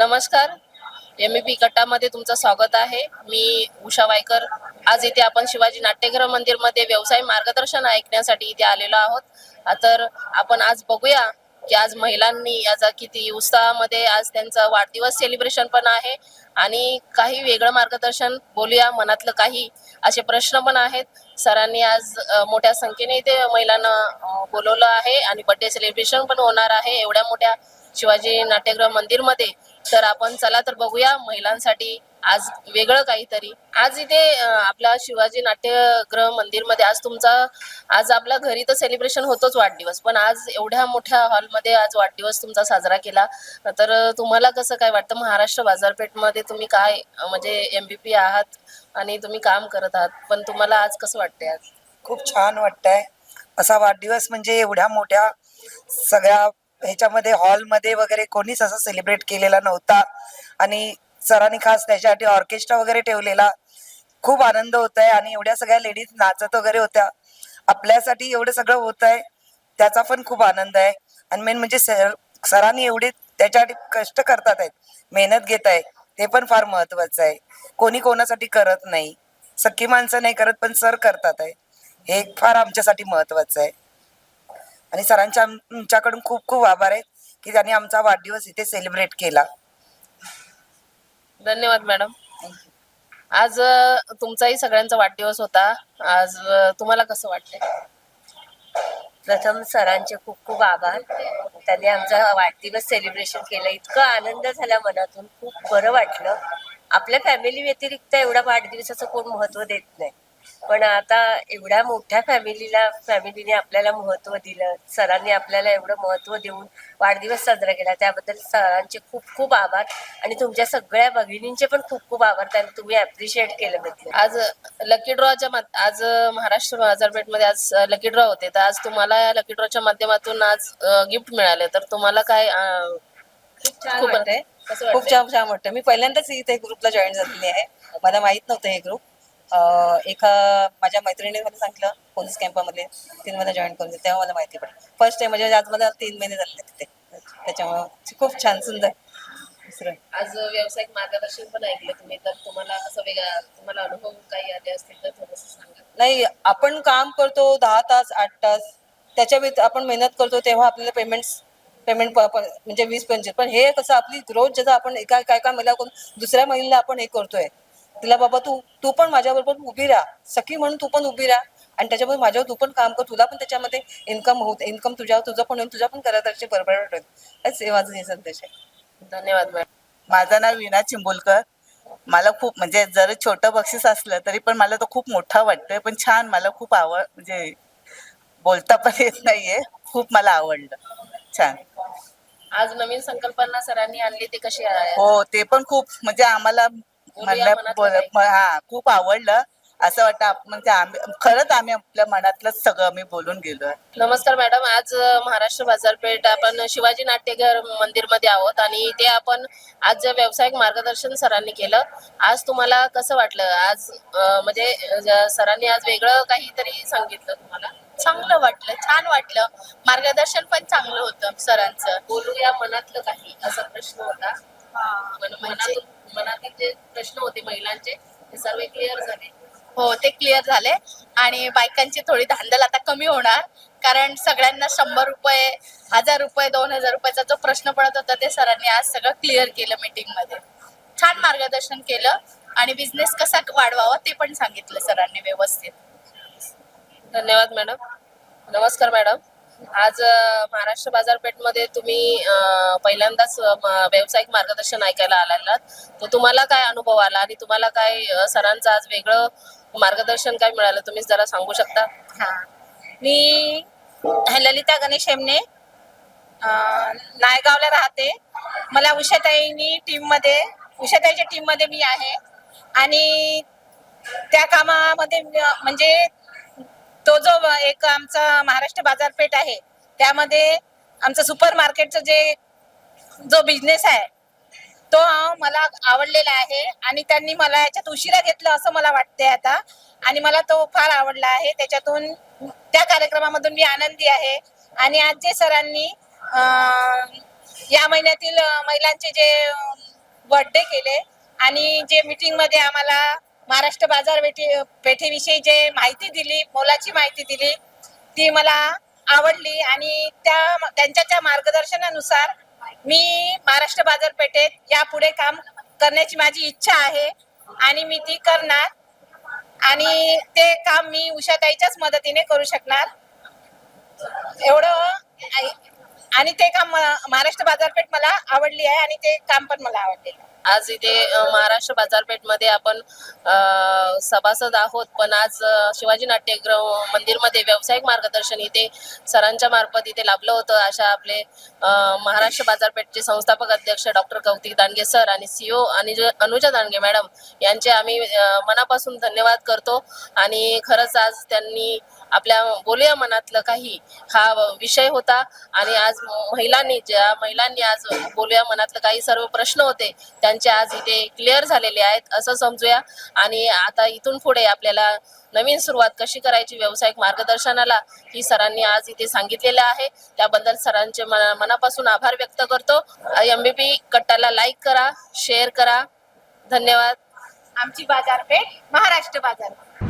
नमस्कार. M P गटामध्ये तुमचं स्वागत आहे. मी उषा वायकर. आज इथे आपण शिवाजी नाट्यगृह मंदिरमध्ये व्यवसाय मार्गदर्शन ऐकण्यासाठी इथे आलेलो आहोत. तर आपण आज बघूया की आज महिलांनी याचा किती उत्साहामध्ये आज त्यांचा वाढदिवस सेलिब्रेशन पण आहे. आणि काही वेगळं मार्गदर्शन बोलूया. मनातलं काही असे प्रश्न पण आहेत. सरांनी आज मोठ्या संख्येने इथे महिलांना बोलवलं आहे आणि बर्थडे सेलिब्रेशन पण होणार आहे. एवढ्या मोठ्या शिवाजी नाट्यगृह मंदिरमध्ये. तर आपण चला तर बघूया महिलांसाठी आज वेगळं काहीतरी. आज इथे आपला शिवाजी नाट्यगृह मंदिरमध्ये आज तुमचा आज आपला घरी तर सेलिब्रेशन होतोच वाढदिवस पण आज एवढ्या मोठ्या हॉलमध्ये आज वाढदिवस तुमचा साजरा केला. तर तुम्हाला कसं काय वाटतं? महाराष्ट्र बाजारपेठमध्ये तुम्ही काय म्हणजे एम बी पी आहात आणि तुम्ही काम करत आहात पण तुम्हाला आज कसं वाटतंय आज? खूप छान वाटतंय. असा वाढदिवस म्हणजे एवढ्या मोठ्या सगळ्या ह्याच्यामध्ये हॉलमध्ये वगैरे कोणीच असं सेलिब्रेट केलेला नव्हता. आणि सरांनी खास त्याच्यासाठी ऑर्केस्ट्रा वगैरे ठेवलेला. खूप आनंद होत आहे आणि एवढ्या सगळ्या लेडीज नाचत वगैरे होत्या. आपल्यासाठी एवढं सगळं होत आहे त्याचा पण खूप आनंद आहे. आणि मेन म्हणजे सर सरांनी एवढे त्याच्यासाठी कष्ट करतात आहेत मेहनत घेत आहे ते पण फार महत्वाचं आहे. कोणी कोणासाठी करत नाही सख्खी माणसं नाही करत पण सर करतात आहे हे फार आमच्यासाठी महत्वाचं आहे. आणि सरांच्या आमच्याकडून खूप खूप आभार आहेत की त्यांनी आमचा वाढदिवस इथे सेलिब्रेट केला. धन्यवाद मॅडम. आज तुमचाही सगळ्यांचा वाढदिवस होता. आज तुम्हाला कसं वाटतंय? प्रथम सरांचे खूप खूप आभार. त्यांनी आमचा वाढदिवस सेलिब्रेशन केलं. इतकं आनंद झाला मनातून. खूप बरं वाटलं. आपल्या फॅमिली व्यतिरिक्त एवढा वाढदिवसाचं कोण महत्त्व देत नाही. पण आता एवढ्या मोठ्या फॅमिलीला फॅमिलीने आपल्याला महत्त्व दिलं सरांनी आपल्याला एवढं महत्त्व देऊन वाढदिवस साजरा केला त्याबद्दल सरांचे खूप खूप आभार आणि तुमच्या सगळ्या भगिनींचे पण खूप खूप आभार त्यांनी तुम्ही अप्रिशिएट केलं बद्दल आज लकी ड्रॉच्या आज महाराष्ट्र बाजारपेठमध्ये आज लकी ड्रॉ होते. तर आज तुम्हाला या लकी ड्रॉच्या माध्यमातून आज गिफ्ट मिळाले. तर तुम्हाला काय खूप- वाटतंय खूप वाटतंय? छान छान वाटतं मी पहिल्यांदाच इथे ग्रुपला जॉईन झालेली आहे. मला माहीत नव्हतं हे ग्रुप एका माझ्या मैत्रिणीने मला सांगितलं पोलीस कॅम्पामध्ये तिने मला जॉईन करून दिलं तेव्हा मला माहिती पडलं. फर्स्ट टाइम म्हणजे आज मला तीन महिने झाले तिथे. त्याच्यामुळे खूप छान सुंदर. दुसरं. आज व्यावसायिक मार्गदर्शन पण ऐकलं तुम्ही तर तुम्हाला असं वेगळा तुम्हाला अनुभव काही आले असतील तर थोडंसं सांगा. नाही आपण काम करतो दहा तास आठ तास. त्याच्या व्यत आपण मेहनत करतो तेव्हा आपल्याला पेमेंट पेमेंट म्हणजे वीस पंचवीस. पण हे कसं आपली ग्रोथ ज्याचा आपण एका एका एका महिला करून दुसऱ्या महिलेला आपण हे करतोय तिला बाबा तू तू पण माझ्याबरोबर उभी राहा. सखी म्हणून तू पण उभी राहा. आणि त्याच्यामुळे माझ्यावर तू पण काम कर. तुला पण त्याच्यामध्ये इन्कम होत इन्कम तुझ्यावर तुझं पण होईल. तुझ्या पण घरात बरोबर हेच हे माझं हे संदेश आहे. धन्यवाद मॅडम. माझं नाव विना चिंबुलकर. मला खूप म्हणजे जरी छोटं बक्षीस असलं तरी पण मला तो खूप मोठा वाटतोय. पण छान मला खूप आवड म्हणजे बोलता पण येत नाहीये. खूप मला आवडलं. छान. आज नवीन संकल्पना सरांनी आणली ते कशी आहे? हो ते पण खूप म्हणजे आम्हाला म्हणलं मनातलं हा खूप आवडलं. असं वाटतं म्हणजे आम्ही खरंच आम्ही आपल्या मनातलंच सगळं आम्ही बोलून गेलोय. नमस्कार मॅडम. आज महाराष्ट्र बाजारपेठ आपण शिवाजी नाट्यगृह मंदिरमध्ये आहोत आणि ते आपण आज जे व्यावसायिक मार्गदर्शन सरांनी केलं. आज तुम्हाला कसं वाटलं? आज म्हणजे सरांनी आज वेगळं काहीतरी सांगितलं तुम्हाला? चांगलं वाटलं छान वाटलं. मार्गदर्शन पण चांगलं होतं सरांचं. बोलूया मनातलं काही असा प्रश्न होता. मन- म्हणजे मनातून मनातील जे प्रश्न होते महिलांचे ते सर्व क्लिअर झाले. हो ते क्लिअर झाले. आणि बायकांची थोडी धांदल आता कमी होणार. कारण सगळ्यांना शंभर रुपये हजार रुपये दोन हजार रुपयाचा जो प्रश्न पडत होता ते सरांनी आज सगळं क्लिअर केलं मीटिंगमध्ये. छान मार्गदर्शन केलं. आणि बिझनेस कसा वाढवावा ते पण सांगितलं सरांनी व्यवस्थित. धन्यवाद मॅडम नमस्कार मॅडम आज महाराष्ट्र बाजारपेठमध्ये तुम्ही पहिल्यांदाच व्यावसायिक मार्गदर्शन ऐकायला आलेला तर तुम्हाला काय अनुभव आला आणि तुम्हाला काय सरांचं आज वेगळं मार्गदर्शन काय मिळालं तुम्ही जरा सांगू शकता? हा. मी ललिता गणेश हेमने नायगावला राहते. मला उषाताईनी टीममध्ये उषाताईच्या टीममध्ये मी आहे. आणि त्या कामामध्ये म्हणजे तो जो एक आमचा महाराष्ट्र बाजारपेठ आहे त्यामध्ये आमचं सुपर मार्केटचं जे जो बिझनेस आहे तो मला आवडलेला आहे आणि त्यांनी मला याच्यात उशिरा घेतलं असं मला वाटतंय आता. आणि मला तो फार आवडला आहे. त्याच्यातून त्या कार्यक्रमामधून मी आनंदी आहे. आणि आज जे सरांनी या महिन्यातील महिलांचे जे बर्थडे केले आणि जे मीटिंगमध्ये आम्हाला महाराष्ट्र बाजारपेठे पेठेविषयी जे माहिती दिली मोलाची माहिती दिली ती मला आवडली आणि त्या त्यांच्या त्या मार्गदर्शनानुसार मी महाराष्ट्र बाजारपेठेत यापुढे काम करण्याची माझी इच्छा आहे आणि मी ती करणार आणि ते काम मी उषाताईच्याच मदतीने करू शकणार. एवढं आणि ते काम महाराष्ट्र बाजारपेठ मला आवडली आहे आणि ते काम पण मला आवडले आज इथे महाराष्ट्र बाजारपेठमध्ये आपण सभासद आहोत. पण आज शिवाजी नाट्यगृह मंदिरमध्ये व्यावसायिक मार्गदर्शन इथे सरांच्या मार्फत इथे लाभलं होतं. अशा आपले महाराष्ट्र बाजारपेठचे संस्थापक अध्यक्ष डॉक्टर कौतिक दांडगे सर आणि सीओ आणि अनुजा दांडगे मॅडम यांचे आम्ही मनापासून धन्यवाद करतो. आणि खरंच आज त्यांनी आपल्या बोलूया मनातलं काही हा विषय होता. आणि आज महिलांनी ज्या महिलांनी आज बोलूया मनातलं काही सर्व प्रश्न होते त्यांचे आज इथे क्लिअर झालेले आहेत असं समजूया. आणि आता इथून पुढे आपल्याला नवीन सुरुवात कशी करायची व्यावसायिक मार्गदर्शनाला ही सरांनी आज इथे सांगितलेलं आहे. त्याबद्दल सरांचे मनापासून आभार व्यक्त करतो. एम बी पी कट्टाला लाईक करा शेअर करा. धन्यवाद. आमची बाजारपेठ महाराष्ट्र बाजारपेठ.